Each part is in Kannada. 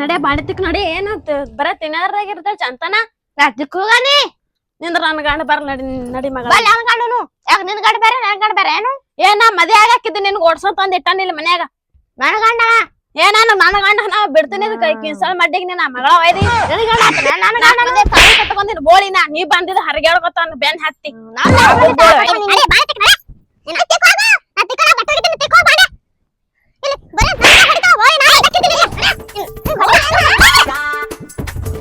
ನಡೆ ಬಾಣತಿಕ್ ನಡೆ ಏನಂತ ಬರ ತಿನ್ನಾರಾಗಿರ್ತಾಳ ಚಂತನ? ರಾತ್ರಿಕ್ ಹೋಗಾನಿ? ನಿಂದ್ರ ನನ್ ಗಂಡ ಬರ ನಡಿ ನಡಿ ಮಗ. ಬಲ್ಲ ನನ್ ಗಂಡನು? ಯಾಕ ನಿನ್ ಗಂಡ ಬೇರೆ ನನ್ ಗಂಡ ಬೇರೆ ಏನು? ಏನ ಮದಿ ಆಗಾಕಿದ್ದು ನಿನ್ಗ ಓಡ್ಸಂತ ಅಂದ್ ಇಟ್ಟಾನಿಲ್ಲ ಮನ್ಯಾಗ. ನನ್ ಗಂಡ? ಏನ ನನ್ನ ಗಂಡ ನಾ ಬಿಡ್ತೀನಿ ಕೈ ಕಿನ್ಸಲ್ ಮಡ್ಡಿಗೆ ನಿನ್ನ ಮಗಳ ಒಯ್ದಿ. ನಿನ್ ಗಂಡ ನಾ ಗಂಡ ಕಟ್ಕೊಂಡಿನ ಬೋಳಿನ ನೀ ಬಂದಿದ್ ಹರಗೇಳ್ಕೊತ ಬೆನ್ ಹತ್ತಿ. ನಾ ತಿಕ್ಕಲ್ಲ, ಬಟ್ಟೆ ಒಗಿತೀನಿ, ತಿಕ್ ಹೋಗು, ಬಾಡೆ. ಇಲ್ಲಿ, ಬರೀ ನನ್ ಗಂಡ ಹೊಡಿತಾವ, ಹೋಯ್, ನಾ ಎದಕ್ಕಿದ್ದೀನಿ ಇಲ್ಲಿ? ನಡೆ. ಇಲ್ಲಿ, ಬರೀ ನನ್ ಗಂಡ.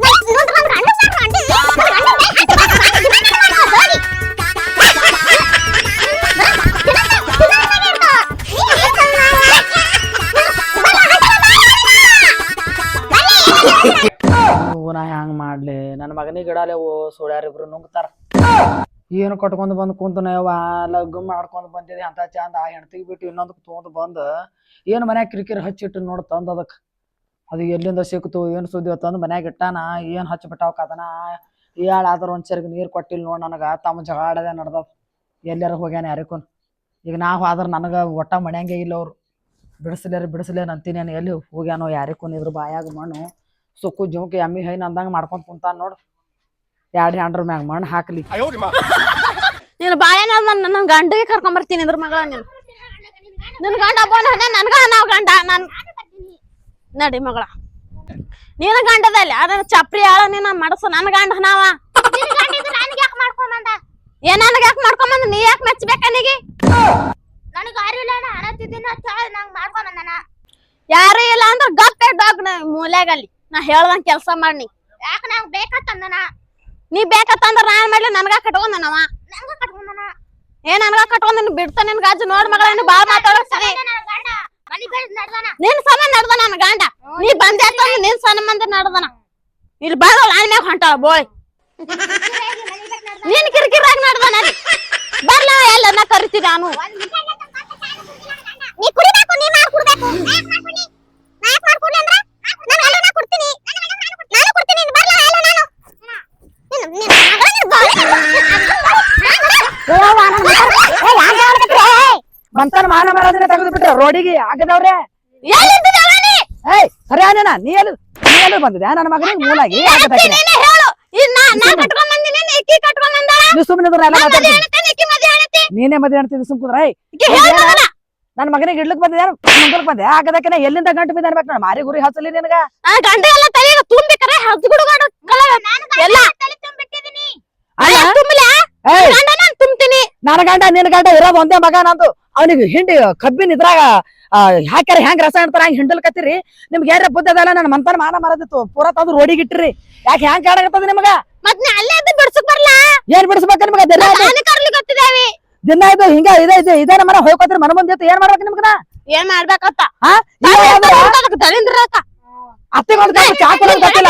ನಡಿ, ನೋಡು, ನನ್ ಗಂಡ ಸಾಕು, ಅಂಟಿ. ನನ್ ಗಂಡ ಮೇಲೆ ಹತ್ತಿ ಬಾ, ಬಾ, ದಿನ ನಾನು ಮಾಡೋದು, ಹೋಗಿ. ಇವು ನಾ ಹ್ಯಾಂಗ ಮಾಡ್ಲಿ ನನ್ನ ಮಗನಿಗೆ ಇಡಾಲೆ ಓ ಸೋಳ್ಯಾರಿಬ್ರು ನುಂಗ್ತಾರ ಏನು ಕಟ್ಕೊಂಡ್ ಬಂದ್ ಕುಂತನ, ಯವ್ವ, ಲಗ್ಗು ಮಾಡ್ಕೊಂಡ್ ಬಂದಿದೆ, ಅಂತ ಚಂದ ಆ ಹೆಣ್ತಿಗೆ ಬಿಟ್ಟು ಇನ್ನೊಂದಕ್ಕೆ ತೊಗೊಂಡ್ ಬಂದ್ ಏನು ಮನ್ಯಾಗ ಕಿರಿಕಿರಿ ಹಚ್ಚಿಟ್ಟು ನೋಡ್ ತಂದ್ ಅದಕ್. ಅದು ಎಲ್ಲಿಂದ ಸಿಕ್ತು, ಏನು ಸುದ್ದಿ ತಂದು ಮನ್ಯಾಗ ಇಟ್ಟಾನ, ಏನ್ ಹಚ್ಚಿಬಿಟ್ಟಾವ ಕದನ. ಏಳ್ ಆದ್ರ ಒಂದ್ ಸರಿಗೆ ನೀರ್ ಕೊಟ್ಟಿಲ್ಲ ನೋಡ್ ನನಗ ತಮ್ಮ ಜಗಾಡದೆ ನಡ್ದವ್ ಎಲ್ಲಾರ ಹೋಗ್ಯಾನ ಯಾರಿಗೂ ಈಗ ನಾವು ಆದ್ರ ನನಗ ಒಟ್ಟ ಮನ್ಯಾಂಗೆ ಇಲ್ಲ ಅವರು. ಬಿಡಿಸ್ಲೇರ, ಬಿಡಿಸ್ಲೇನ ಅಂತೀನಿ ಎಲ್ಲಿ ಹೋಗ್ಯಾನೋ ಯಾರಿಗೂ ಇದ್ರ ಬಾಯಾಗ ಮಣ್ಣು. ಸುಕ್ಕು ಜುಮ್ಕಿ ಎಮ್ಮಿ ಹೈನ್ ಅಂದಂಗ ಮಾಡ್ಕೊಂತ ಕುಂತಾನ ನೋಡ್. ಎರಡ್ ಹ್ಯಾಂಡ್ರ ಮ್ಯಾಗ ಮಣ್ಣು ಹಾಕ್ಲಿ. ನೀನು ಬಾಳೆನ ನನ್ನ ಗಂಡಿಗೆ ಕರ್ಕೊಂಡ್ ಬರ್ತೀನಿ ಇದ್ರ ಮಗಳ ನೀನು. ನಿನ್ ಗಂಡ ಒಬ್ಬನ ನನ್ಗ ನಾವ್ ಗಂಡ ನನ್ ನಡಿ ಮಗಳ. ನೀನು ಗಂಡದಲ್ಲಿ ಅದ ಚಪ್ರಿ ಆಳ ನೀನ ಮಡಸ ನನ್ ಗಂಡ ನಾವ. ಇದ್ರೆ ನನ್ಗ್ ಯಾಕ್ ಮಾಡ್ಕೊಂಡ್ ಬಂದ? ಏನ್ ನನಗ ಯಾಕೆ ಮಾಡ್ಕೊಂಬಂದ್ ನೀ ಯಾಕೆ ಮೆಚ್ಚಬೇಕ ನನಗೆ? ನನಗ್ ನಾ ಅಣತಿದ್ದೀನಿ ಅಂತ ಹೇಳಿ ನಂಗ್. ಯಾರು ಇಲ್ಲ ಅಂದ್ರ ಗಪ್ಪೆ ಡಾಗ್ ಮೂಲ್ಯಾಗಲ್ಲಿ. ನಾ ಹೇಳ್ದಂಗೆ ಕೆಲಸ ಮಾಡಿ ಯಾಕ ನಂಗೆ ಬೇಕಂತಂದನ ನೀ ಬೇಕತ್ತಂದ್ರ ನಾನು ಮಾಡ್ಲಿ? ನನ್ಗ ಕಟ್ಕೊಂಡನವ. ನಂಗ ಕಟ್ಕೊಂಡನ. ಏ ನನ್ಗ ಕಟ್ಕೊಂಡ್ ಬಿಡ್ತ ನಿನ್ ಗಾಜು. ನೋಡ್ ಮಗಳ ನೀನು ಬಾಳ ಮಾತಾಡೋ ಸರಿ. ನಡ್ದಾನ. ನಿನ್ ಸಮ ನಡ್ದ ನನ್ ಗಂಡ. ನೀ ಬಂದೆ ಅಂತಂದ್ರ ನಿನ್ ಸಣ್ಣ ಮಂದಿ ನಡ್ದನ. ಇಲ್ಲಿ ಬಾಳ ನಾನ್ ಮ್ಯಾಗ ಹೊಂಟ ಬೋಯ್. ನೀನ್ ಕಿರಿಕಿರಾಗ ನಡ್ದ ನಡಿ ಬರ್ಲ ಎಲ್ಲ ನಾ ಕರಿತೀನಿ ನಾನು. ನೀ ಕುಡಿಬೇಕು ನೀ ಕುಡ್ಬೇಕು ನಾ ಯಾಕ್ ಮಾಡ್ಕೊಡ್ಲಿ ಅಂದ್ರ ನಾನು ಎಲ್ಲ ನಾ ಕೊಡ್ತೀನಿ ನಾನು ಕೊಡ್ತೀನಿ ನೀನ್ ಬರ್ಲ ಎಲ್ಲ ನಾನು ನಿನ್ನ ನಿನ್ನ ಮಗಳ ನಿನ್ನ ಬಾಳೆ ಮಂತನ ಮಾನ ಮರದಿನ ತೆಗೆದು ಬಿಟ್ರೆ ರೋಡಿಗೆ ಆಗದವ್ರೆ? ಏಯ್ ಸರಿ ಅಣ್ಣ ನೀ ಎಲ್ಲಿ ನೀ ಎಲ್ಲಿ ಬಂದಿದೆ ನನ್ನ ಮಗನಿಗೆ ಮೂಲಾಗಿ ಆಗದಕ್ಕೆ. ನೀನೇ ಹೇಳು. ಇದ್ ನಾ ನಾ ಕಟ್ಕೊಂಡ್ ಬಂದಿನಿ ಇಕ್ಕಿ ಕಟ್ಕೊಂಡ್ ಬಂದಾಳ? ನೀ ಸುಮ್ಮನೆ ಎಲ್ಲ. ನೀನೇ ಮದ್ವೆ ಹೇಳ್ತಿದ್ದಿ ಇಕ್ಕಿ ಹೇಳ್ ನನ್ನ ಮಗನಿಗೆ ಇಡ್ಲಿಕ್ ಬಂದಿದ್ಯಾ? ಮುಂದಕ್ ಬಂದೆ ಆಗದಕ್ಕೆ ಎಲ್ಲಿಂದ ಗಂಟು ಬಿದ್ದ ಅನ್ಬೇಕು ನಾನು? ಮಾರಿ ಗುರಿ ಹಚ್ಚಲಿ ನಿನಗ. ಗಂಡ ಎಲ್ಲ ತಲೆಗೆ ತುಂಬಿ ಕರೆ ಹಚ್ಗುಡುಗಾಡು ಎಲ್ಲ ಅಲ್ಲ. ಗಂಡ ನಾನು ತುಂಬ್ತೀನಿ. ನನ್ನ ಗಂಡ ನಿನ್ನ ಗಂಡ ಇರೋದು ಒಂದೇ ಮಗ ನಂದು. ಅವನಿಗೆ ಹಿಂಡಿ ಕಬ್ಬಿನ ಇದ್ರಾಗ ಹಾಕ್ಯಾರ ಹೆಂಗ್ ರಸ ಅಂತಾರ ಹಂಗ ಹಿಂಡಲ್ಕತ್ತೀರಿ? ನಿಮ್ಗೆ ಏನ್ರ ಬುದ್ಧ ಅದಲ್ಲ ನನ್ನ ಮಂತನ ಮಾನ ಮರದಿತ್ತು ಪೂರಾ ತಂದು ರೋಡಿಗೆ ಇಟ್ಟಿರಿ ಯಾಕೆ ಹೆಂಗ್ ಕಾಣಕತ್ತದ ನಿಮಗ? ಮತ್ ಅಲ್ಲೇ ಅದು ಬಿಡ್ಸಕ್ ಬರಲ್ಲ ಏನ್ ಬಿಡಿಸ್ಬೇಕ ನಿಮ್ಗೆ? ದಿನ ಇದು- ಹಿಂಗ ಇದೆ ಇದೆ ಇದೇ ಮನ ಹೋಗ್ಕೋತೀರಿ ಮನ ಮುಂದೆ ಏನ್ ಮಾಡ್ಬೇಕು ನಿಮ್ಗ ಏನ್ ಮಾಡ್ಬೇಕತ್ತ ಹಾ? ಚಾಕು ಗೊತ್ತಿಲ್ಲ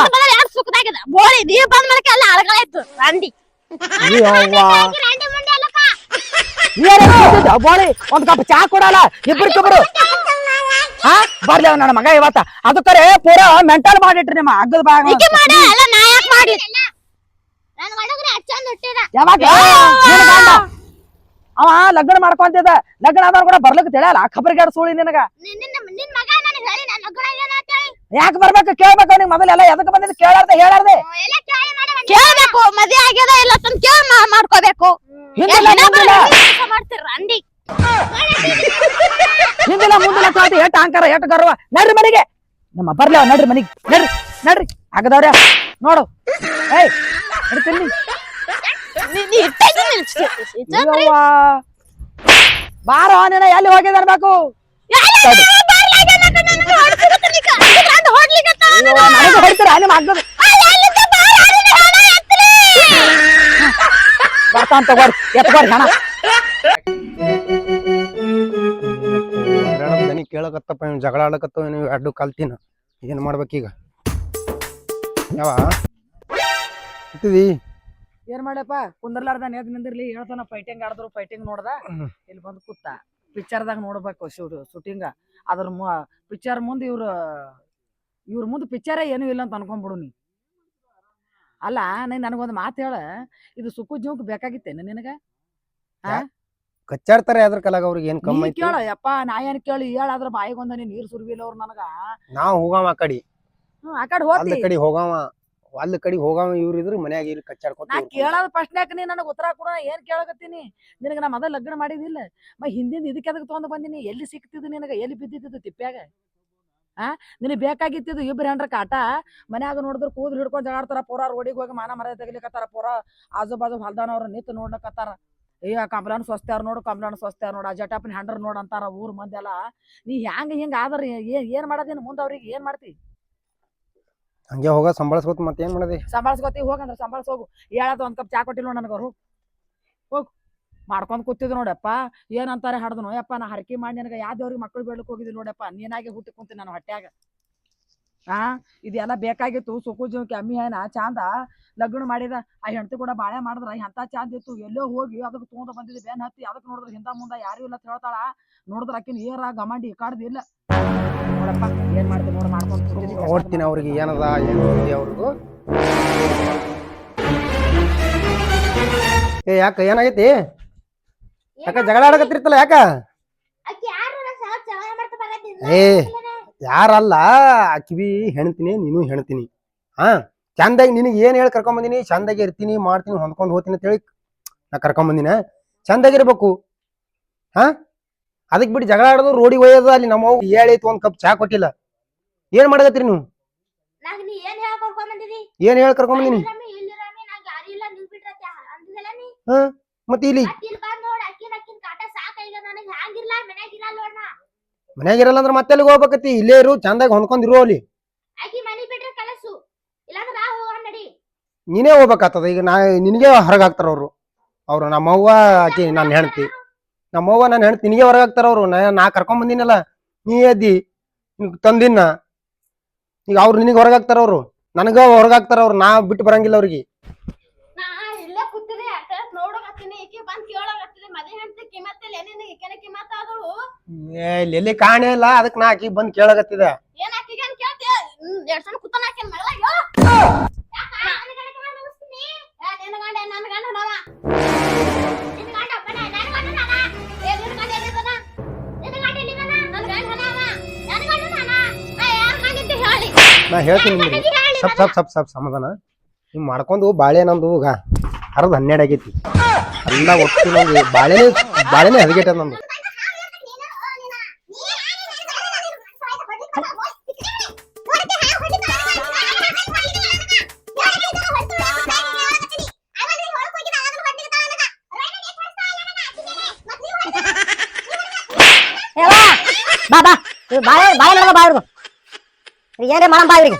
ಬೋಳಿ ನೀ ಬಂದ್ ಮಳಕೆ ಎಲ್ಲ ಅಳಗಳಾಯ್ತು ರಂಡಿ ಅಯ್ಯವ್ವ. ರಂಡಿ ಮುಂಡೆ ಅಲ್ಲಕ್ಕ ಏನ್ ಹೇಳ್ತಿದ್ದ ಬೋಳಿ ಒಂದ್ ಕಪ್ ಚಾ ಕೊಡಲ್ಲ. ಇಬ್ರು ಹಾ? ಬರ್ಲಿ ನನ್ನ ಮಗ ಇವತ್ತ. ಅದಕ್ಕರೆ ಪೂರ ಮೆಂಟಲ್ ಮಾಡಿಟ್ರಿ ನಿಮ್ಮ ಅಗ್ಗದ ಭಾಗ. ಯಾವಾಗ? ಅವ ಲಗ್ನ ಮಾಡ್ಕೊಂತಿದ್ದ ಲಗ್ನ ಆದವ್ರು ಕೂಡ ಬರ್ಲಿಕ್ಕೆ ತಿಳಿಯಲ್ಲ ಖಬರ್ಗಾಡ್ ಸುಳಿ ನಿನಗ. ಯಾಕೆ ಬರ್ಬೇಕು? ಕೇಳ್ಬೇಕು ನಿಂಗೆ ಮೊದಲೆಲ್ಲ ಎದಕ್ಕೆ ಬಂದಿದ್ದು? ಕೇಳಾರ್ದೆ ಹೇಳಾರ್ದೆ. ಕೇಳ್ಬೇಕು. ಮದ್ವೆ ಆಗ್ಯದ ಇಲ್ಲ ಅಂತ ಕೇಳಿ ಮಾಡ್ಕೋಬೇಕು. ಹಿಂದಿಲ್ಲ ಮುಂದಿಲ್ಲ ಮಾಡ್ತೀರ ರಂಡಿ. ಹಿಂದಿಲ್ಲ ಮುಂದಿಲ್ಲ ಎಟ್ ಅಹಂಕಾರ ಎಟ್ ಗರ್ವ. ನಡ್ರಿ ಮನೆಗೆ. ನಮ್ಮ ಬರ್ಲಿ ಅವ ನಡ್ರಿ ಮನೆಗೆ. ನಡ್ರಿ ನಡ್ರಿ. ಆಗದವ್ರೆ ನೋಡು. ಏಯ್ ನಡ್ತೀನಿ ನೀ- ಇಟ್ಟಾಗಿ. ಬಾರೋ ನೀನ ಎಲ್ಲಿ ಹೋಗಿದೆ ಅನ್ಬೇಕು ಬರ್ತಾನ ತಗೋರಿ ಎತ್ಕೋರಿ ಹಣ ಮೇಡಮ್ ದನಿ ಕೇಳಕತ್ತಪ್ಪ ಇವ್ ಜಗಳ ಆಡಕತ್ತವ ನೀವು ಅಡ್ಡು ಕಲ್ತಿನ ಏನ್ ಮಾಡ್ಬೇಕೀಗ ಯಾವ ಇಟ್ಟಿದಿ ಏನ್ ಮಾಡ್ಯಪ್ಪ? ಕುಂದರ್ಲಾರ್ದ ನೇದ್ ನಿಂದಿರ್ಲಿ ಹೇಳ್ತಾನ ಫೈಟಿಂಗ್ ಆಡಿದ್ರು ಫೈಟಿಂಗ್ ನೋಡ್ದ. ಇಲ್ಲಿ ಬಂದು ಕೂತ ಪಿಕ್ಚರ್ದಾಗ ನೋಡ್ಬೇಕು ಶೂಟ್ ಶೂಟಿಂಗ್ ಅದ್ರ ಪಿಕ್ಚರ್ ಮುಂದೆ ಇವ್ರು ಇವ್ರ ಮುಂದೆ ಪಿಕ್ಚರೇ ಏನೂ ಇಲ್ಲ ಅಂತ ಅನ್ಕೊಂಡ್ಬಿಡು ನೀ. ಅಲ್ಲ ನೀನ್ ನನಗೊಂದು ಮಾತು ಹೇಳ. ಇದು ಸುಕ್ಕು ಜೀವಕ್ಕೆ ಬೇಕಾಗಿತ್ತೇನು ನಿನಗ? ಕಚ್ಚಾಡ್ತಾರೆ ಅದ್ರ ಕಲಾಗ ಅವ್ರಿಗೆ ಏನ್ ಕಮ್ಮಿ ನೀ ಕೇಳ ಯಪ್ಪ ನಾ ಏನ್ ಕೇಳಿ ಹೇಳಾದ್ರ ಬಾಯಿಗೆ ಒಂದ ನೀರ್ ಸುರ್ವಿಲ್ಲ ಅವ್ರು ನನಗ. ನಾವ್ ಹೋಗಾವ ಆ ಕಡಿ. ಆ ಕಡೆ ಅಲ್ಲ ಕಡಿ ಹೋಗಾವ ಅಲ್ಲ ಕಡೆ ಹೋಗಾವ ಇವ್ರ ಇದ್ರ ಮನ್ಯಾಗ ಇಲ್ಲಿ ಕಚ್ಚಾಡ್ಕೊತ ನಾ ಪ್ರಶ್ನೆ ಕೇಳೋದ್ ಪ್ರಶ್ನೆಕ್ ನೀ ನನಗ್ ಉತ್ತರ ಕೊಡ ಏನ್ ಕೇಳಕತ್ತೀನಿ? ನಿನಗ ನಾ ಮೊದಲ ಲಗ್ನ ಮಾಡಿದಿಲ್ಲ. ಮ ಹಿಂದಿಂದ ಇದಕ್ಕೆ ಅದಕ್ಕೆ ತೊಗೊಂಡ್ ಬಂದಿನಿ? ಎಲ್ಲಿ ಸಿಕ್ತಿದ್ದು ನಿನಗ? ಎಲ್ಲಿ ಬಿದ್ದಿದ್ದು ತಿಪ್ಪ್ಯಾಗ? ಆ? ನಿನಗ್ ಬೇಕಾಗಿತ್ತಿದ್ದು ಇಬ್ರು ಹೆಂಡ್ರ ಕಾಟ? ಮನ್ಯಾಗ ನೋಡಿದ್ರ ಕೂದಲು ಹಿಡ್ಕೊಂಡು ಜಗಾಡ್ತಾರ ಪೂರ ರೋಡಿಗೆ ಹೋಗಿ ಮಾನ ಮರ ತೆಗಿಲಿಕತ್ತಾರ ಪೂರ ಆಜು ಬಾಜು ಹೊಲ್ದಾನವ್ರು ನಿಂತು ನೋಡ್ಲಕತ್ತಾರ. ಅಯ್ಯ ಕಂಬ್ಲಾನ್ ಸ್ವಸ್ತ್ಯಾರ ನೋಡು ಕಂಬ್ಲಾನ್ ಸ್ವಸ್ತ್ಯಾರ ನೋಡು ಆ ಜಟಾಪಿನ ಹೆಂಡ್ರ ನೋಡು ಅಂತಾರ ಊರ್ ಮಂದಿ ಎಲ್ಲ ನೀ ಹ್ಯಾಂಗ ಹಿಂಗ ಆದ್ರ ಏನ್ ಏನ್ ಮಾಡೋದೇನು ಮುಂದ ಅವ್ರಿಗೆ? ಏನ್ ಮಾಡ್ತಿ? ಹಂಗೆ ಹೋಗ ಸಂಬಳಸ್ಕೊತ ಮತ್ತೆ ಏನ್ ಮಾಡದಿ? ಸಂಭಾಳ್ಸ್ಕೊತಿ, ಹೋಗಂದ್ರ ಸಂಭಾಳ್ಸ್ ಹೋಗು. ಹೇಳದ ಒಂದ್ ಕಪ್ ಚಾ ಕೊಟ್ಟಿಲ್ಲ ನನಗ ಅವ್ರು ಹೋಗು. ಮಾಡ್ಕೊಂಡ್ ಕೂತಿದ್ ನೋಡಪ್ಪ. ಏನಂತಾರೆ ಹಡ್ದನು? ಯಪ್ಪ, ನಾ ಹರಕಿ ಮಾಡಿ ನನಗೆ ಯಾವ ದೇವ್ರಿಗೆ ಮಕ್ಕಳು ಬೇಡಕ್ ಹೋಗಿದ್ವಿ ನೋಡಪ್ಪ. ನೀನಾಗೆ ಹುಟ್ಟಿ ಕುಂತೀನಿ ನಾನು ಹೊಟ್ಯಾಗ. ಆ, ಇದೆಲ್ಲ ಬೇಕಾಗಿತ್ತು. ಸುಖು ಜೀವಕ್ಕೆ ಅಮ್ಮಿ ಏನ ಚಾಂದ ಲಗ್ನ ಮಾಡಿದ. ಆ ಹೆಂಡತಿ ಕೂಡ ಬಾಳೆ ಮಾಡಿದ್ರ. ಎಂತ ಚಾಂದ ಇತ್ತು? ಎಲ್ಲೋ ಹೋಗಿ ಅದಕ್ಕೆ ತೊಗೊಂಡ್ ಬಂದಿದ್ದೆ. ಬೇನ್ ಹತ್ತಿ ಅದಕ್ಕೆ ನೋಡಿದ್ರ ಹಿಂದ ಮುಂದ ಯಾರು ಇಲ್ಲ ಅಂತ ಹೇಳ್ತಾಳ. ನೋಡಿದ್ರ ಆಕಿನ ಏರ ಗಮಂಡಿ ಕಾಡ್ದು ಇಲ್ಲ. ನೋಡಪ್ಪ ಏನ್ ಮಾಡ್ತೀನಿ ನೋಡಿ ಮಾಡ್ಕೊಂಡು. ನೋಡ್ತೀನಿ ಅವ್ರಿಗೆ ಏನದ ಏನು ಅವ್ರಿಗೂ ಅವ್ರದ್ದು ಏ ಯಾಕ ಏನಾಗೈತಿ? ಯಾಕ ಜಗಳ ಆಡಕತ್ತಿರ್ತಲ್ಲ ಯಾಕ? ಏ ಯಾರಲ್ಲ ಕಿವಿ ಹೆಣ್ತೀನಿ ನೀನು ಹೆಣ್ತೀನಿ. ಹಾ ಚಂದಾಗಿ ನಿನಗೆ ಏನ್ ಹೇಳಿ ಕರ್ಕೊಂಡ್ ಬಂದಿನಿ? ಚಂದಾಗಿ ಇರ್ತೀನಿ ಮಾಡ್ತೀನಿ ಹೊಂದ್ಕೊಂಡು ಹೋಗ್ತೀನಿ ಅಂತ ಹೇಳಿ ನಾ ಕರ್ಕೊಂಡ್ ಬಂದಿನ. ಚಂದಾಗಿರ್ಬೇಕು ಹಾ ಅದಕ್ ಬಿಟ್ಟು ಜಗಳ ಆಡೋದು ರೋಡಿಗೆ ಒಯ್ಯೋದು ಅಲ್ಲಿ ನಮ್ಮ ಹೇಳಿತ್ತು ಒಂದು ಕಪ್ ಚಾ ಕೊಟ್ಟಿಲ್ಲ. ಏನ್ ಮಾಡಕತ್ರಿ ನೀವು? ನಾಗ್ ನೀ ಏನ್ ಹೇಳಕ್ ಹೇಳಿ ಕರ್ಕೊಂಡ್ ಬಂದಿನಿ? ನಾಗ್ ಯಾರೂ ಇಲ್ಲ, ನೀವ್ ನೀ? ಮತ್ತೆ ಇಲ್ಲಿ? ಮತ್ತ್ ಇಲ್ಲ್ ಬಂದ್ ನೋಡ್, ಅಕ್ಕಿನ್ ಅಕ್ಕಿನ್ ಕಾಟ ಸಾಕಾಗ್ಯದ ನನಗ್ ಹ್ಯಾಂಗಿರ್ಲ ಮನ್ಯಾಗ್ ಇರಲ್ಲ ನೋಡ್ ನಾ. ಮನ್ಯಾಗ ಇರಲ್ಲ ಅಂದ್ರೆ ಮತ್ತೆ ಅಲ್ಲಿಗೆ ಹೋಗ್ಬೇಕತಿ ಇಲ್ಲೇ ಇರು ಚಂದಾಗಿ ಹೊಂದ್ಕೊಂಡಿರು ಅಲ್ಲಿ. ಆಕಿ ಮನಿ ಬಿಟ್ರೆ ಕಲಸು ಇಲ್ಲಾಂದ್ರ ನಾ ಹೋಗೋಣ ನಡಿ. ನೀನೇ ಹೋಗ್ಬೇಕಾಗ್ತದ ಈಗ ನಾ ನಿನಗೆ ಹೊರಗೆ ಹಾಕ್ತಾರ ಅವ್ರು. ಅವ್ರು ನಮ್ಮವ್ವ ಆಕಿ ನಾನು ಹೆಂಡ್ತಿ. ನಮ್ಮವ್ವ ನನ್ನ ಹೆಣ್ಣು ನಿನಗೆ ಹೊರಗಾಗ್ತಾರ ಹಾಕ್ತಾರ ಅವ್ರು ನಾ ನಾ ಕರ್ಕೊಂಡ್ ಬಂದಿನಲ್ಲ ನೀ ಎದ್ದಿ ನೀ ತಂದಿನ್ನ ಈಗ ಅವ್ರು ನಿನಗೆ ಹೊರಗಾಗ್ತಾರ ಹಾಕ್ತಾರ ಅವ್ರು ನನಗ ಹೊರಗೆ ಹಾಕ್ತಾರ ಅವ್ರು ನಾ ಬಿಟ್ಟು ಬರಂಗಿಲ್ಲ ಅವ್ರಿಗೆ ನಾ ಇಲ್ಲೇ ಕೂತಿದೆ ಅಟ್ಟ ನೋಡಕತ್ತೀನಿ ಈಕಿ ಬಂದ್ ಕೇಳಕತ್ತೀನಿ ಮದಿ ಹೆಂಡತಿ ಕಿಮ್ಮತ್ತಿಲ್ಲ ಏನೇನು ಈಕೆನ ಕಿಮ್ಮತ್ತ ಆದಳು ಏ, ಇಲ್ಲಿ ಎಲ್ಲಿ ಕಾಣೇ ಇಲ್ಲ ಅದಕ್ಕೆ ನಾ ಆಕಿ ಬಂದ್ ಕೇಳಕತ್ತಿದ ಏನ್ ಆಕಿಗೆ ಅಂತ ಕೇಳ್ತಿ ಎರಡ್ ಸಲ ಕುತ್ತನ ಹಾಕಿನ ಮಗಳ ಯಾಕ? ನನ್ ಗಂಡ ಕಣ ಮುಗಿಸ್ತೀನಿ. ನಿನ್ನ ಗಂಡ ನನ್ನ ಗಂಡ ನಾವ ನಾ ಹೇಳ್ತೀನಿ ನಿಮ್ಗೆ ಸಪ್ ಸಪ್ ಸಪ್ ಸಪ್ ಸಮಾಧಾನ ನೀವು ಮಾಡ್ಕೊಂಡು ಬಾಳೆ ನಂದು ಈಗ ಹರಿದು ಹನ್ನೆರಡು ಆಗೈತಿ ಎಲ್ಲ ಒಟ್ಟು ನಂದು ಬಾಳೆನೇ ಬಾಳೆನೇ ಹದಗೆಟ್ಟ ನಂದು ಬಾ ಬಾ ಬಾಳೆ ಬಾಳೆ ನೋಡ ಬಾ ಇವ್ರಿಗೂ ಏನ್ರಿ ಮಾಡಮ್ ಬಾ ಇವ್ರಿಗೆ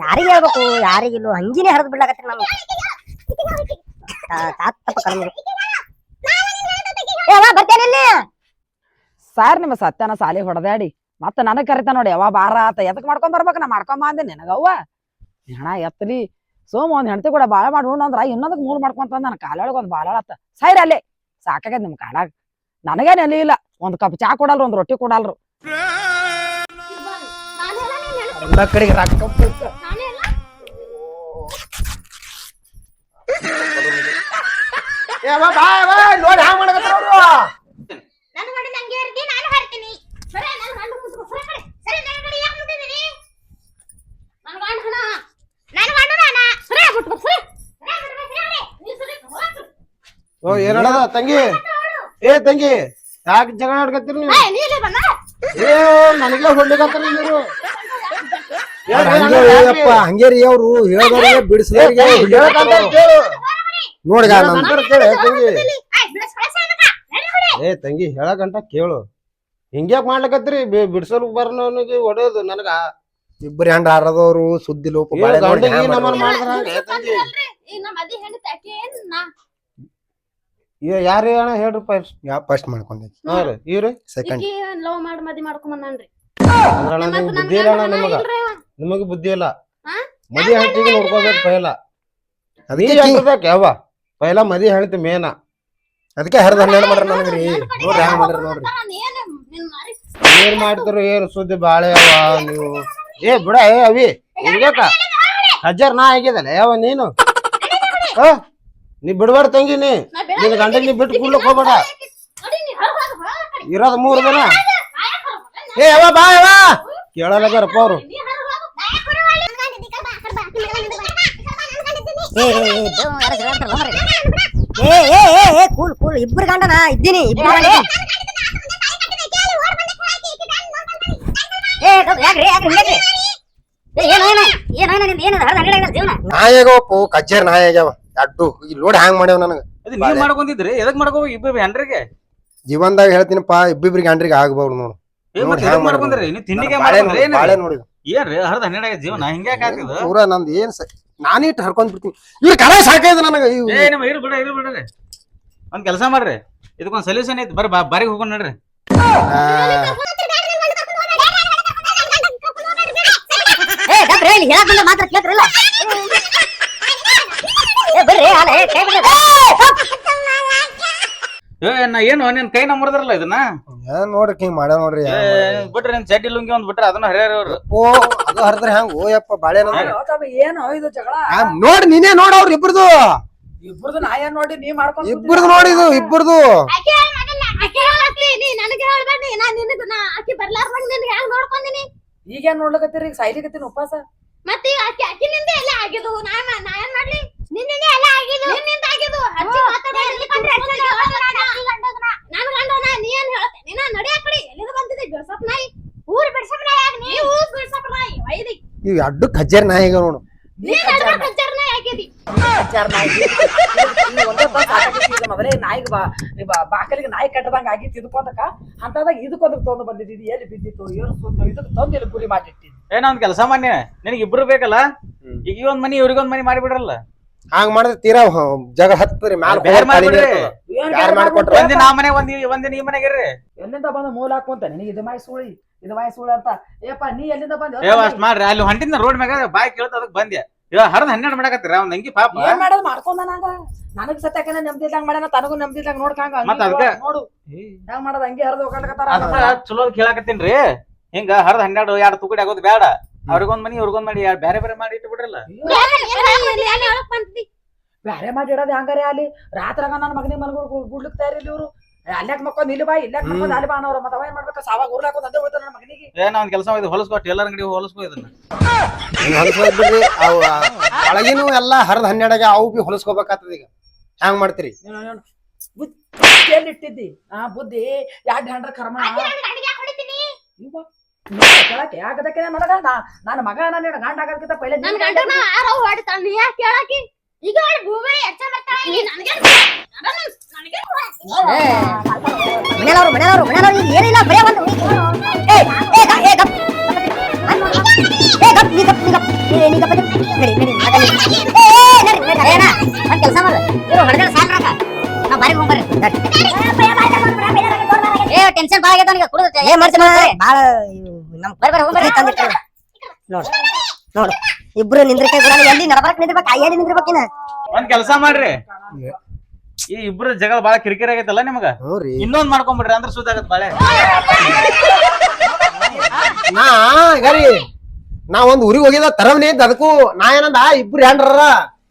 ಯಾರಿಗೆ ಹೇಳ್ಬೇಕು ಯಾರಿಗಿಲ್ಲ ಹಂಗಿನೇ ಹರಿದು ಬಿಡ್ಲಾಕತ್ರಿ ನಮ್ಗೆ ತಾತಪ್ಪ ಬರ್ತೇನೆ ಇಲ್ಲಿ ಸಾರ್ ನಿಮ್ಮ ಸತ್ಯನ ಸಾಲಿ ಹೊಡೆದಾಡಿ ಮತ್ತೆ ನನಗ್ ಕರಿತ ನೋಡಿ ಯಾವ ಬಾರ ಆತ ಎದಕ್ ಮಾಡ್ಕೊಂಡ್ ಬರ್ಬೇಕು ನಾ ಮಾಡ್ಕೊಂಡ್ ಬಂದೆ ನಿನಗವ್ವ ಹೆಣ ಎತ್ತಲಿ ಸೋಮ ಒಂದ್ ಹೆಂಡತಿ ಕೂಡ ಬಾಳ ಮಾಡು ಅಂದ್ರ ಮೂಲ ಮೂರ್ ಮಾಡ್ಕೊಂತ ನನ್ನ ಕಾಲೊಳಗ ಒಂದ್ ಆತ ಸೈರ್ ಅಲ್ಲೇ ಸಾಕಾಗ್ಯದ ನಿಮ್ ಕಾಲಾಗ ನನಗೇನು ಇಲ್ಲ ಒಂದ್ ಕಪ್ ಚಾ ಕೊಡಲ್ರು ಒಂದ್ ರೊಟ್ಟಿ ಕೊಡಲ್ರು. ಎಲ್ಲ ಕಡೆಗೆ ರೊಕ್ಕ ನೋಡಿ ಹ್ಯಾಂಗ್ ಮಾಡಕತ್ತಾರ ಅವ್ರು. ಓ ಏನದ ತಂಗಿ? ಏ ತಂಗಿ? ಯಾಕೆ ಜಗಳ ಆಡ್ಕತ್ತೀರಿ ನೀವು? ಏ, ನನಗೆ ಹೊಡ್ಲಿಕತ್ತಾರ ನೀವು ಹಂಗೇರಿ ಅವ್ರು ಹೇಳೋದೇ ಬಿಡಿಸಿದವ್ರಿಗೆ ನೋಡ್ಗ ತಂಗಿ. ಏ ತಂಗಿ ಹೇಳಕಂಟ ಕೇಳು. ಹಿಂಗ್ಯಾಕ್ ಮಾಡ್ಲಕತ್ರಿ ಬಿಡ್ಸೋರ್ ಬರ್ನವನಿಗೆ ಹೊಡೆಯೋದು ನನಗ. ಇಬ್ಬರು ಹೆಂಡ ಆರದವ್ರು ಸುದ್ದಿ ಲೋಪ ಮಾಡ್ತಾರ ತಂಗಿ ಈಗ ನಮ್ಮ ಮದಿ ಹೆಂಡತಿ ಆಕಿ ಏನ್ ನಾ ಏ ಯಾರು ಅಣ್ಣ ಹೇಳ್ರಿ ಫಸ್ಟ್ ಯಾ ಫಸ್ಟ್ ಮಾಡ್ಕೊಂಡೆ. ಹಾ ರೀ ಇವ್ರಿ? ಸೆಕೆಂಡ್ ಈಕಿ ಲವ್ ಮಾಡಿ ಮದಿ ಮಾಡ್ಕೊಂಡ್ ಬಂದಾನ್ರಿ? ಅದ್ರಣ್ಣ ನಿಮ್ಗೆ ಬುದ್ಧಿ ಇಲ್ಲ ಅಣ್ಣ ನಿಮಗ. ನಿಮಗ ಬುದ್ಧಿ ಇಲ್ಲ? ಮದಿ ಹೆಂಡತಿಗೆ ನೋಡ್ಕೋಬೇಕು ಪೈಲ. ನೀ ಅದಕ್ಕೆ ಯಾವ? ಪೈಲ ಮದಿ ಹೆಂಡತಿ ಮೇನ. ಅದಕ್ಕೆ ಹರಿದ ಹನ್ನೆರಡು ಮಾಡ್ರಿ ನನಗ್ರಿ ನೋಡ್ರಿ ಹ್ಯಾಂಗ ಮಾಡ್ರಿ ನೋಡ್ರಿ. ಏನ್ ಮಾಡ್ತಾರ ಏನ್ ಸುದ್ದಿ ಬಾಳೆ ಅವ ನೀವು? ಏ ಬಿಡ ಏ ಅವಿ ಹಿಂಗ್ಯಾಕ ಹಜಾರ್ ನಾ ಆಗಿದಲ್ಲ ಯಾವ ನೀನು? ಹ? ನೀ ಬಿಡ್ಬೇಡ ತಂಗಿ ನೀ ನಿನ್ನ ಗಂಡ ನೀ ಬಿಟ್ಟು ಕೂಡ್ಲಕ್ ಹೋಗ್ಬೇಡ ಇರೋದ್ ಮೂರ್ ದಿನ ಏ ಯಾವ ಬಾ ಯಾವ ಕೇಳಲ್ಲಪ್ಪ ಅವ್ರು ಏ ಏ, ಏ. ಏ ಏ ಏ ಏ ಕೂಲ್ ಕೂಲ್ ಇಬ್ರು ಗಂಡನ ಇದ್ದೀನಿ ಇಬ್ರು ಗಂಡ ಏ ಯಾಕ ಯಾಕ್ರಿ ಯಾಕ್ರಿ ಹಿಂಗ್ಯಾಕ್ರಿ? ಏ ಏನು ಏನು ಏನು ಏನು ನಿಂದು ಏನು ಹರಿದ ಅಂಗಡಿ ಜೀವನ ನಾಯಾಗವಪ್ಪು ಕಜ್ಜರ್ ನಾಯಿ ಆಗ್ಯಾವ ಅಡ್ಡು. ಈ ಲೋಡ್ ಹ್ಯಾಂಗ್ ಮಾಡ್ಯಾವ ನನಗ. ಅದು ನೀವ್ ಮಾಡ್ಕೊಂಡಿದ್ರಿ ಎದಕ್ ಮಾಡ್ಕೋ ಇಬ್ಬರು ಹೆಂಡ್ರಿಗೆ? ಜೀವನದಾಗ ಹೇಳ್ತೀನಿಪ್ಪ ಇಬ್ಬಿಬ್ರಿಗೆ ಹ್ಯಾಂಡ್ರಿಗೆ ಆಗ್ಬಾರ್ದು ನೋಡು. ಏ ನೋಡ್ ಮತ್ತ್ ಹ್ಯಾಂಗ್ ಎದಕ್ ಮಾಡ್ಕೊಂಡ್ರಿ ನೀವು ತಿಂಡಿಗೆ ಬಾಳೆ ಮಾಡ್ಕೊಂಡ್ರಿ ನೋಡಿ, ಬಾಳೆ ನೋಡಿ. ಏನ್ರಿ ಹರ್ದ ಹನ್ನೆರಡ ಜೀವನ ಹಿಂಗ್ಯಾಕ್ ಆಗ್ತದ? ಪೂರ ನಂದು ಏನ್ ಸ ಹರ್ಕೊಂಡ್ ಬಿಡ್ತೀನಿ. ಇವ್ರ ಕಲ ಸಾಕೈದ ನನಗೆ. ಇವ್- ಏ ನಿಮ್ ಇರ್ ಬಿಡ ಇರ್ ಬಿಡ್ರಿ. ಒಂದ್ ಕೆಲಸ ಮಾಡ್ರಿ. ಇದಕ್ಕೊಂದ್ ಸೊಲ್ಯೂಷನ್ ಐತಿ. ಬರ್ರಿ ಬಾ- ಬಾರಿಗೆ ಹೋಗೋಣ ನಡ್ರಿ. ಆ, ಏ ಗಪ್ರಿ ಇಲ್ಲಿ ಹೇಳಕ್ ಬಂದ್ರೆ ಮಾತ್ರ ಕೇಳ್ತಿರಲ್ಲ ಏ ಬರ್ರಿ ಅಲ್ಲ ಏ ಕೈ ಬಿಡ್ರಿ. ಏ, ಗಪ್. ಏ ನಾ ಏನು ನಿನ್ ಕೈ ನಂಬರ್ದ್ರಲ್ಲ ಇದನ್ನ? ಏನ್ ನೋಡ್ರಿ ಹಿಂಗ್ ಮಾಡ್ಯಾವ ನೋಡ್ರಿ ಏ, ಬಿಟ್ರಿ ನಿನ್ ಚಡ್ಡಿ ಲುಂಗಿ ಒಂದ್ ಬಿಟ್ರೆ ಅದನ್ನ ಹರಿಯಾರ ಓ ಅದು ಹರಿದ್ರೆ ಹೆಂಗ್? ಓ ಯಪ್ಪ ಬಾಳೆ ಏನು ಇದು ಜಗಳ? ನೋಡ್ ನೀನೇ ನೋಡ ಅವ್ರ ಇಬ್ರದು. ಇಬ್ರದು ನಾ ಏನ್ ನೋಡಿ ನೀ ಮಾಡ್ಕೊಂಡ್ ಇಬ್ರದು ನೋಡಿದು ಇಬ್ರದು. ನನಗೆ ಹೇಳ್ಬೇಡಿ ನಾ ನಿನಗ ನಾ ಆಕಿ ಬರ್ಲಾರ್ದಂಗ ನಿನಗೆ ಹೆಂಗ್ ನೋಡ್ಕೊಂದಿನಿ ಈಗೇನ್ ನೋಡ್ಲಕತ್ತೀರಿ ಈಗ ಸಾಯ್ಲಿಕತ್ತೀನಿ ಉಪವಾಸ? ಮತ್ತೆ ಅಕ್ಕಿ ಆಕಿ ನಿಂದ ಎಲ್ಲ ಆಗಿದ್ದು ನಾ ನಾ ಏನ್ ಮಾಡ್ಲಿ? ನಿನ್ನಿಂದ ಎಲ್ಲ ಆಗಿದ್ದು. ನಿನ್ನಿಂದ ಆಗಿದ್ದು ಅಜ್ಜಿ ಮಾತಾಡಿ ನಾನು ಗಂಡನ ನೀ ಏನ್ ಹೇಳ್ತೆ ನೀನ ನಡಿ ಆ ಕಡೆ. ಎಲ್ಲಿಂದ ಬಂದಿದೆ ಬಿಡ್ಸಪ್ ನಾಯಿ. ಊರ್ ಬಿಡ್ಸಪ್ ನಾಯಿ ಆಗ್ ನೀ ಊರ್ ಬಿಡ್ಸಪ್ ನಾಯಿ. ವೈದಿ. ಇವ್ ಅಡ್ಡು ಖಜ್ಜರ್ ನಾಯಿ ನೋಡು. ನೀ ಅಡ್ಡ ಖಜ್ಜರ್ ನಾಯಿ ಆಗಿದಿ ಖಜ್ಜರ್ ನಾಯಿ ಒಂದೇ ಬಸ್ ಸಾಕಾಗೈತಿ ಮೊದಲೇ ನಾಯಿಗೆ ಬಾ ಈ ಬಾ- ಬಾಕಲಿಗೆ ನಾಯಿ ಕಟ್ಟದಂಗ ಆಗಿತ್ತು ಇದಕ್ಕೊಂದಕ್ಕ ಅಂತದಾಗ ಇದಕ್ಕೊಂದಕ್ಕೆ ತೊಂದು ಬಂದಿದ್ದು ಎಲ್ಲಿ ಬಿದ್ದಿತ್ತು? ಏನು ಸುತ್ತ ಇದಕ್ಕೆ ತೊಂದು ಇಲ್ಲಿ ಗುರಿ ಮಾಡಿಟ್ಟಿದ್ದು. ಏನೋ ಒಂದು ಒಂದ್ ಕೆಲಸ ಮಾಡಿ ನಿನಗೆ ಇಬ್ರು ಬೇಕಲ್ಲ? ಈಗ ಈ ಒಂದ್ ಮನಿ ಇವ್ರಿಗೊಂದ್ ಮನಿ ಮಾಡಿಬಿಡ್ರಲ್ಲ? ಹಂಗ್ ಮಾಡಿದ್ರೆ ತೀರಾ ಜಗ ಹತ್ತರಿ ಮ್ಯಾಲ ಯಾರ್ ಮಾಡ್ಕೊಟ್ರು? ಒಂದಿನ ಆ ಮನೆ ಒಂದ್ ಈ- ಒಂದಿನ ಈ ಮನೆಗೆ ಇರ್ರಿ. ಎಲ್ಲಿಂದ ಬಂದ ಮೂಲ ಹಾಕೊಂತ ನಿನಗೆ ಇದು ಮಾಯಿ ಸುಳಿ ಇದು ಮಾಯಿ ಸುಳಿ ಅಂತ. ಏಪ್ಪ ನೀ ಎಲ್ಲಿಂದ ಬಂದ ಏ ಅಷ್ಟ್ ಮಾಡ್ರಿ. ಅಲ್ಲಿ ಹೊಂಟಿನ ರೋಡ್ ಮ್ಯಾಗ ಬಾಯ್ ಕೇಳ್ತ ಅದಕ್ಕೆ ಬಂದೆ ಇವಾಗ ಹರ್ದ ಹನ್ನೆರಡು ಮಾಡಕತ್ತೀರ? ಅವ್ನ ನಂಗಿ ಪಾಪ. ಏನ್ ಮಾಡೋದು? ಮಾಡ್ಕೊಂಡ ನಂಗ ನನಗ್ ಸತ್ಯಾಕನ ನೆಮ್ಮದಿಲ್ದಂಗ ಮಾಡ್ಯಾನ ತನಗೂ ನೆಮ್ಮದಿಲ್ದಂಗ ನೋಡ್ಕಂಗ ಮತ್ತ್ ನೋಡು. ಹೆಂಗ್ ಮಾಡೋದು? ಹಂಗೆ ಹರಿದು ಹೋಗ್ಲಕತ್ತಾರ ಅದಕ್ಕ ಚಲೋ ಕೇಳಾಕತ್ತೀನ್ರಿ ಹಿಂಗ ಹರ್ದ ಹನ್ನೆರಡು ಎರಡು ತುಕಡಿ ಆಗೋದು ಬೇಡ. ಅವ್ರಿಗೊಂದ್ ಮನಿ ಇವ್ರಿಗೊಂದ್ ಮನಿ ಯಾರು ಬೇರೆ ಬೇರೆ ಮಾಡಿ ಇಟ್ಟು ಬಿಡ್ರಲ್ಲ ಏನ್ ಹೇಳಕ್ ಬಂದಿ ಬ್ಯಾರೆ ಮಾಡಿ ಇಡೋದು ಹಂಗಾರೆ ಅಲ್ಲಿ? ರಾತ್ರಾಗ ನನ್ನ ಮಗನಿಗೆ ಮಲ್ಗು ಗುಡ್ಲಕ್ ತಯಾರಿಲ್ಲ ಇವ್ರು. ಅಲ್ಲಾಕ್ ಮಕ್ಕೊಂದ್ ಇಲ್ಲಿ ಬಾ ಇಲ್ಲಾಕ್ ಮಕ್ಕೊಂದ್ ಅಲ್ಲಿ ಬಾ ಅನ್ನೋರು ಮತ್ತೆ ಅವ ಏನ್ ಮಾಡ್ಬೇಕು ಸಾವಾಗ ಊರ್ಲಾಕೊಂಡ್ ಅದೇ ಹೋಯ್ತಾರ ನನ್ನ ಮಗನಿಗೆ. ಏನ ಒಂದ್ ಕೆಲಸ ಮಾಡಿದ್ ಹೊಲಸ್ಕೊ ಟೇಲರ್ ಅಂಗಡಿ ಹೊಲಸ್ಕೊ ಇದನ್ನ. ಹೊಲಸ್ಕೋದ್ ಬಿಡ್ರಿ ಅವು ಒಳಗಿನೂ ಎಲ್ಲಾ ಹರಿದ್ ಹನ್ನೆರಡಾಗ ಅವು ಬಿ ಹೊಲಸ್ಕೋಬೇಕಾಗ್ತದ ಈಗ. ಹ್ಯಾಂಗ್ ಮಾಡ್ತೀರಿ? ಬುದ್ಧಿ ಎಲ್ಲಿ ಇಟ್ಟಿದ್ದಿ ಆ ಬುದ್ಧಿ ಯಾಡ್ ಹಂಡ್ರ ಕರ್ಮ? ಕೇಳಕ್ಕೆ ಆಗದಕ್ಕೆ ನನಗ ನಾ- ನನ್ನ ಮಗ ನನ್ನ ಗಂಡ ಆಗೋದಕ್ಕಿಂತ ಪೈಲೆ ನನ್ ಗಂಡನ ಹೊಡಿತಾಳ ನೀ ಯಾಕೆ ಕೇಳಾಕಿ ಈಗ ಅವ್ಳ್ ಭೂಮಿ ಎಚ್ಚ ಬರ್ತಾಳ. ನನಗೆ ನನಗೆ ಮನೆಯವರು ಮನೆಯವರು ಮನೆಯವರು ಈಗ ಏನಿಲ್ಲ ಬರೇ ಒಂದು ಏ ಏ ಗಪ್ ಏ ಗಪ್. ಏ ಗಪ್ ನೀ ಗಪ್ ನೀ ಗಪ್. ನೀ ನೀ ಗಪ್. ನಡಿ ನಡಿ ಮಾತಾಡಿ ಏ ಏ, ನಡಿ ನಡಿ ಅರೇನ ಒಂದ್ ಕೆಲಸ ಮಾಡು. ಇರು ಹೊಡೆದ ಸಾಲ್ರಾಕ ನಾ ಬಾರಿ ಹೋಗ್ಬರ್ರಿ ಏ ಟೆನ್ಷನ್ ಭಾಳ ಆಗೈತೆ ನನಗೆ ಕುಡಿದು ಏ ಮಾಡ್ತೀನಿ ಭಾಳ ನಮ್ ನೋಡು ನೋಡು. ಇಬ್ರು ನಿಂದ್ರಕ್ಕೆ ಕೂಡ ಎಲ್ಲಿ ನಡಬರಕ್ ನಿಂದಿರ್ಬೇಕು? ಎಲ್ಲಿ ನಿಂದಿರ್ಬೇಕಿನ ಒಂದ್ ಕೆಲಸ ಮಾಡ್ರಿ. ಈ ಇಬ್ರು ಜಗಳ ಬಾಳ ಕಿರಿಕಿರಿ ಆಗೈತಲ್ಲ ನಿಮಗ? ಹ್ಞೂ ರೀ. ಇನ್ನೊಂದ್ ಮಾಡ್ಕೊಂಡ್ಬಿಡ್ರಿ ಅಂದ್ರೆ ಸುದ್ದ ಆಗತ್ ಬಾಳೆ. ನಾ ಗರಿ ನಾ ಒಂದ್ ಊರಿಗೆ ಹೋಗಿದ ತರವನೇ ಇದ್ದ ಅದಕ್ಕೂ ನಾ ಏನಂದ ಇಬ್ರು ಹೆಂಡ್ರ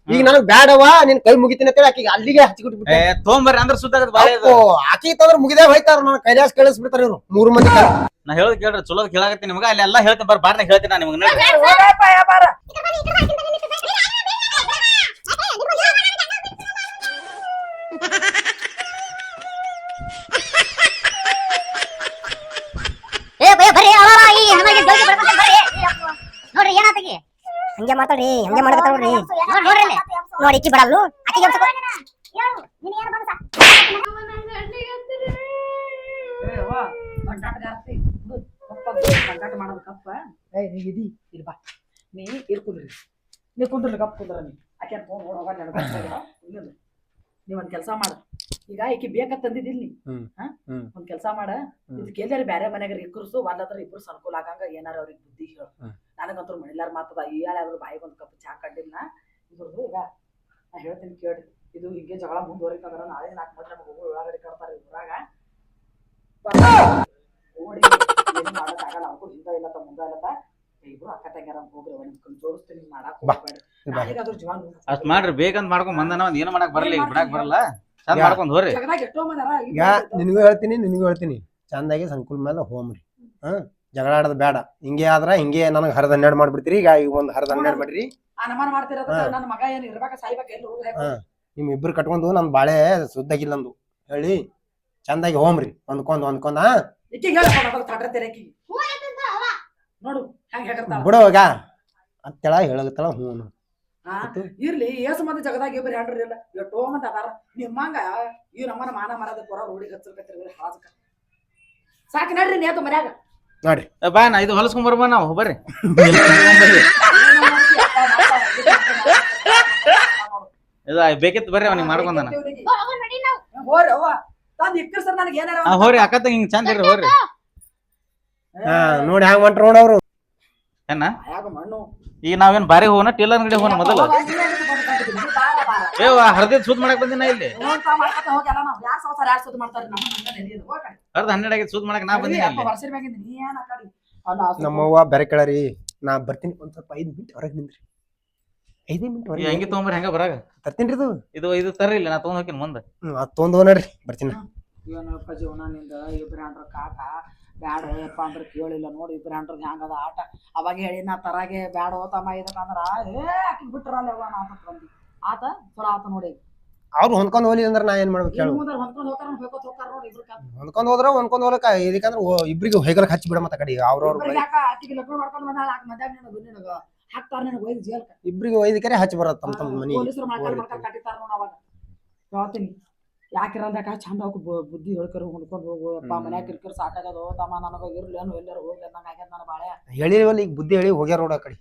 ಈಗ ನನಗ್ ಬ್ಯಾಡವ ನಿನ್ ಕೈ ಮುಗಿತೀನಿ ಅಂತೇಳಿ ಆಕಿಗೆ ಅಲ್ಲಿಗೆ ಹಚ್ಚಿಬಿಟ್ಟು ಏ ತೊಗೊಂಬರ್ರಿ ಅಂದ್ರೆ ಸುದ್ದ ಆಗತ್ ಬಾಳೆ ಇದು ಆಕಿ ತಂದ್ರ ಮುಗಿದೇ ಹೋಯ್ತಾರ ನನ್ನ ಕೈಲಾಸ ಕಳಿಸ್ಬಿಡ್ತಾರ ಇವ್ರು ಮೂರು ಮಂದಿ ಕೈ- ನಾ ಹೇಳೋದ್ ಕೇಳ್ರಿ ಚಲೋದ್ ಕೇಳಾಕತ್ತೀನಿ ನಿಮ್ಗ ಅಲ್ಲಿ ಎಲ್ಲಾ ಹೇಳ್ತೀನಿ ಬರ್ರಿ ಬಾರ್ನಾಗ ಹೇಳ್ತೀನಿ ನಾ ನಿಮ್ಗೆ ನೋಡ್ರಿ ಏ ಬೇ ಬರ್ರಿ ಅವಾರ ಈ ಹೆಣ್ಮಗಿ ಜೋಗಿ ಬರ್ಬೇಕು ಬರ್ರಿ ನೋಡ್ರಿ ಏನಾತಗಿ ಹಂಗೆ ಮಾತಾಡ್ರಿ ಹಂಗೆ ಮಾಡಕತ್ತಾಳ ನೋಡ್ರಿ ನೋಡ್ ನೋಡ್ರಿ ಅಲ್ಲಿ. ನೋಡಿ ಇಕ್ಕಿ ಬಿಡಲ್ಲು ನೀ ಇದಿ ಇಲ್ಲಿ ಬಾ. ನೀ ಇಲ್ಲಿ ಕುಂದ್ರಿ. ನೀ ಕಪ್ ಕುಂದ್ರ ನೀ. ಆಕೆ ಫೋನ್ ನೀವ್ ಒಂದ್ ಕೆಲಸ ಮಾಡ. ಈಗ ಈಕಿ ಬೇಕಂತ ನೀ? ಒಂದ್ ಕೆಲಸ ಮಾಡ. ಇದಕ್ಕೆ ಎಲ್ಲಾರ ಬ್ಯಾರೆ ಮನೆಗಾರ ಇಕ್ಕರ್ಸು ಒಂದತ್ರ ಇಬ್ರು ಅನುಕೂಲ ಆಗಂಗ ಏನಾರ ಅವ್ರಿಗೆ ಬುದ್ಧಿ ಹೇಳು. ನನಗಂತೂ ಮಣಿಲಾರ ಮಾತದ ಈ ಅವ್ರ ಬಾಯಿಗೆ ಒಂದ್ ಕಪ್ ಚಾ ಕಂಡಿಲ್ಲ ಇದ್ರದ್ದು ಈಗ ನಾ ಹೇಳ್ತೀನಿ ಕೇಳಿ. ಇದು ಹಿಂಗೆ ಜಗಳ ಮುಂದುವರಿತಂದ್ರ ನಾಳೆ ನಾಲ್ಕು ಮಂದಿ ನಮ್ಗೆ ಹೋಗಿ ಒಳಗಡೆ ಕರ್ತಾರೆ ಈ ಊರಾಗ. ಓಡಿ ಏನು ಮಾಡೋಕ್ಕಾಗಲ್ಲ ಅವ್ರು ಹಿಂದ ಇಲ್ಲತ್ತ ಮುಂದ ಇಲ್ಲತ್ತ ಇಬ್ರು ಅಕ್ಕ ತಂಗ್ಯಾರ ಹೋಗ್ರಿ ಅವ್ನ ಕಣ್ ಜೋಡಿಸ್ತೀನಿ ಮಾಡಾಕ್ ಬಾ. ಹೋಗ್ಬೇಡ್ರಿ. ಜೀವನ ಅಷ್ಟ್ ಮಾಡ್ರಿ ಬೇಕಂತ ಮಾಡ್ಕೊಂಡ್ ಬಂದನ ನಾವ್ ಏನು ಮಾಡಕ್ ಬರಲ್ಲ ಈಗ ಬಿಡಾಕ್ ಬರಲ್ಲ. ಚಂದ. ಮಾಡ್ಕೊಂಡ್ ಹೋರಿ ಜಗದಾಗ ಎಷ್ಟೋ ಮಂದಿ ಅದಾರ, ಈಗ ನಿನಗೂ ಹೇಳ್ತೀನಿ ನಿನಗೂ ಹೇಳ್ತೀನಿ. ಚಂದಾಗಿ ಸಂಕುಲ್ ಮೇಲೆ ಹೋಮ್ರಿ. ಹಾ. ಜಗಳ ಆಡೋದು ಬೇಡ ಹಿಂಗೆ ಆದ್ರ ಹಿಂಗೆ ನನಗೆ ಹರಿದ ಹನ್ನೆರಡು ಮಾಡ್ಬಿಡ್ತೀರಿ. ಈಗ ಈಗ ಒಂದು ಹರಿದ ಹನ್ನೆರಡು ಮಾಡ್ರಿ. ಮಾಡ್ತಿರೋದಕ್ಕ ನನ್ನ ಮಗ ಏನ್ ಇರ್ಬೇಕ ಸಾಯ್ಬೇಕ ಎಲ್ಲಿ ಹೋಗಿ ಹಾ. ನಿಮ್ ಇಬ್ರು ಕಟ್ಕೊಂಡು ನನ್ ಬಾಳೆ ಸುದ್ದಾಗಿಲ್ಲ ನಂದು. ಹೇಳಿ. ಚಂದಾಗಿ ಹೋಮ್ರಿ. ಹೊಂದ್ಕೊಂಡ್ ಹೊಂದ್ಕೊಂಡ್ ನೋಡು ಹೆಂಗ್ ಹೇಗಿರ್ತಾಳ ಬಿಡು ಈಗ ಅತ್ತಳ ಹೇಳಗತ್ತಳ ಹ್ಞೂ ಇರ್ಲಿ ಏಸು ಮಂದಿ ಜಗದಾಗ ಇಬ್ಬರು ಹೆಂಡ್ರಿ ಇಲ್ಲ ಎಷ್ಟೋ ಮಂದಿ ಅದಾರ. ನಿಮ್ಮಂಗ ಇವ್ ನಮ್ಮನ ಮಾನ ಮರದ ಪುರ ರೋಡಿಗೆ ಹಚ್ಚಲ್ಕತ್ತಿರ ಹಾಜಕ ಸಾಕು ನಡ್ರಿ ನೇತು ಮನ್ಯಾಗ. ನೋಡ್ರಿ ಏ, ಬಾ ನಾ ಇದು ಹೊಲಸ್ಕೊಂಡ್ ಬರ್ಬಾ ನಾವು ಬರ್ರಿ. ಇದು ಬೇಕಿತ್ತು ಬರ್ರಿ ಅವ್ನಿಗೆ ಮಾಡ್ಕೊಂಡಾನ ಹೋರಿ ಅಕ್ಕ ಹಿಂಗ್ ಚಂದ ಇರ್ರಿ ಹೋರಿ ಹಾ ನೋಡಿ ಹ್ಯಾಂಗ ಹೊಂಟ್ರ ನೋಡವ್ರು ಏನ? ಮಣ್ಣು? ಈಗ ನಾವೇನ್ ಬಾರಿ ಹೋಗೋಣ ಟೇಲರ್ ಅಂಗಡಿ ಹೋಗೋಣ ಮೊದಲು? ಏ ಹರ್ದಿದ್ ಸುದ್ ಮಾಡಕ್ ಬಂದಿನ ಇಲ್ಲಿ? ಹೋಗಲ್ಲ ನಾವು ಯಾರ್ ಸಂಸಾರ ಯಾರು ಸುದ್ದಿ ಮಾಡ್ತಾರೆ ನಮ್ಮ ಹರ್ದ ಹನ್ನೆರಡು ಆಗಿದ್ ಸುದ್ ಮಾಡಕ್ ನಾ ಬಂದಿನಿ ಇಲ್ಲಿ ವರ್ಷದ ಮ್ಯಾಗಿಂದ ನೀ ಏನ್ ನಮ್ಮವ್ವ ಬೇರೆ ಕೇಳರಿ ನಾ ಬರ್ತೀನಿ ಒಂದ್ ಸ್ವಲ್ಪ ಐದ್ ಮಿನಿಟ್ ಹೊರಗೆ ನಿಂದ್ರಿ. ಐದೇ ಮಿನಿಟ್ ಈ ಹೊರಗೆ ಹೆಂಗೆ ತಗೊಂಬರ್ರಿ ಹೆಂಗ ಬರಾಗ? ತರ್ತೀನಿ ಇದು. ಇದು ಇದು ತರ್ರಿ ಇಲ್ಲ ನಾ ತಗೊಂಡ್ ಹೋಗಿನ್ ಮುಂದೆ. ಹ್ಮ್ ಅದ್ ಬರ್ತೀನಿ ನೋಡ್ರಿ ಬರ್ತೀನಿ. ನಿಂದ ಜೀವನನಿಂದ ಇಬ್ರು ಹ್ಯಾಂಡ್ರ ಕಾಕ ಬ್ಯಾಡ ಯಪ್ಪ ಅಂದ್ರೆ ಕೇಳಿಲ್ಲ ನೋಡಿ ಇಬ್ರು ಹ್ಯಾಂಡ್ರದ್ ಹ್ಯಾಂಗದ ಆಟ. ಅವಾಗ ಹೇಳಿ ನಾ ತರಾಗೆ ಬ್ಯಾಡ ತಮ್ಮ ಇದಕ್ಕಂದ್ರ ಏ ಆಕಿ ಬಿಟ್ರಲ್ಲ ಯವ್ವ ನಾ ಅಂತ ಬಂದಿ. ಆತ ಚಲೋ ಆತ ನೋಡಿ. ಅವ್ರು ಹೊಂದ್ಕೊಂಡ್ ಹೋಗ್ಲಿ ಅಂದ್ರೆ ನಾ ಏನ್ ಮಾಡ್ಬೇಕು ಹೇಳು ಮುಂದೆ ಹೊಂದ್ಕೊಂಡು ಹೋಗ್ತಾರ ಹೋಗ್ಕೋತ ಹೋಗ್ತಾರ ನೋಡಿ ಇಬ್ರು ಕಾಕ. ಹೊಂದ್ಕೊಂಡ್ ಹೋದ್ರ ಹೊಂದ್ಕೊಂಡ್ ಹೋಗ್ಲಕ್ಕ ಇದಕ್ಕಂದ್ರೆ ಇಬ್ರಿಗೆ ಹೊಯ್ಗಲ್ ಹಚ್ಚಿ ಬಿಡ ಮತ್ತ ಕಡೆ ಅವ್ರವ್ರ ಇಬ್ರಿಗೆ ಯಾಕ ಆಕಿಗೆ ಲಗ್ನ ಮಾಡ್ಕೊಂಡು ಬಂದ ನಾಲ್ಕು ಮಂದ್ಯಾಗ ನಿನಗ ನಿನಗ ಹಾಕ್ತಾರ ನಿನಗ ಒಯ್ದು ಜೇಲ್ಕ ಇಬ್ರಿಗೆ ಒಯ್ದಕರೆ ಹಚ್ಚಿ ಬರತ್ತ ತಮ್ಮ ತಮ್ಮ ಮನಿ ಪೊಲೀಸರು ಮಾಡ್ಕೊಂಡು ಮಾಡ್ಕೊಂಡು ಕಟ್ಟಿತಾರ ನೋಡ ಅವಾಗ. ಹೇಳ್ತೀನಿ. ಯಾಕಿರಂದಾಗ ಚಂದ ಬುದ್ಧಿ ಹೇಳ್ಕರು ಹೊಂದ್ಕೊಂಡು ಹೋಗು. ಅಪ್ಪ. ಮನ್ಯಾಗ ಕಿರ್ಕಿರ್ ಸಾಕಾಗದು. ತಮ್ಮ ನನಗ ಇರ್ಲೇನು ಎಲ್ಲರೂ ಹೋಗ್ಲಿ ನಂಗೆ ಆಗ್ಯದ ನನ್ನ ಬಾಳೆ. ಹೇಳಿಲ್ವಲ್ಲ ಈಗ ಬುದ್ಧಿ ಹೇಳಿ ಹೋಗ್ಯಾರ ರೋಡ್ ಆ ಕಡೆ.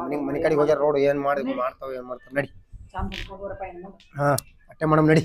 ಮನಿ ಮನಿ ಕಡೆ ಹೋಗ್ಯಾರ ರೋಡ್ ಏನ್ ಮಾಡಿ ಮಾಡ್ತಾವ ಏನ್ ಮಾಡ್ತಾವ. ನಡಿ. ಹಾ ಅಟ್ಟೆ ಮಾಡಮ್ ನಡಿ.